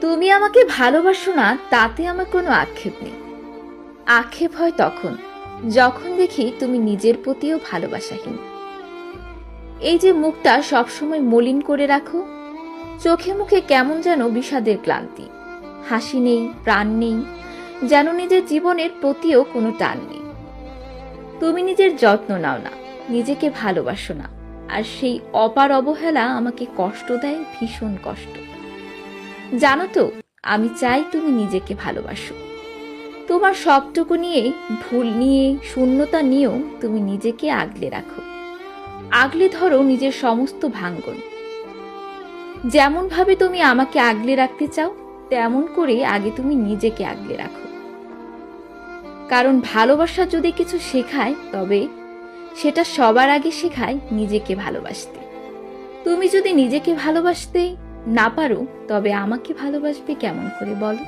তুমি আমাকে ভালোবাসো না, তাতে আমার কোনো আক্ষেপ নেই। আক্ষেপ হয় তখন, যখন দেখি তুমি নিজের প্রতিও ভালোবাসাহীন। এই যে মুখটা সবসময় মলিন করে রাখো, চোখে মুখে কেমন যেন বিষাদের ক্লান্তি। হাসি নেই, প্রাণ নেই, যেন নিজের জীবনের প্রতিও কোনো টান নেই। তুমি নিজের যত্ন নাও না, নিজেকে ভালোবাসো না, আর সেই অপার অবহেলা আমাকে কষ্ট দেয় ভীষণ কষ্ট। জানো তো, আমি চাই তুমি নিজেকে ভালোবাসো। তোমার সবটুকু নিয়ে, ভুল নিয়ে, শূন্যতা নিয়েও তুমি নিজেকে আগলে রাখো। আগলে ধরো নিজের সমস্ত ভাঙ্গন। যেমন ভাবে তুমি আমাকে আগলে রাখতে চাও, তেমন করে আগে তুমি নিজেকে আগলে রাখো। কারণ ভালোবাসা যদি কিছু শেখায়, তবে সেটা সবার আগে শেখায় নিজেকে ভালোবাসতে। তুমি যদি নিজেকে ভালোবাসতে না পারো তবে আমাকে ভালোবাসবে কেমন করে বলো?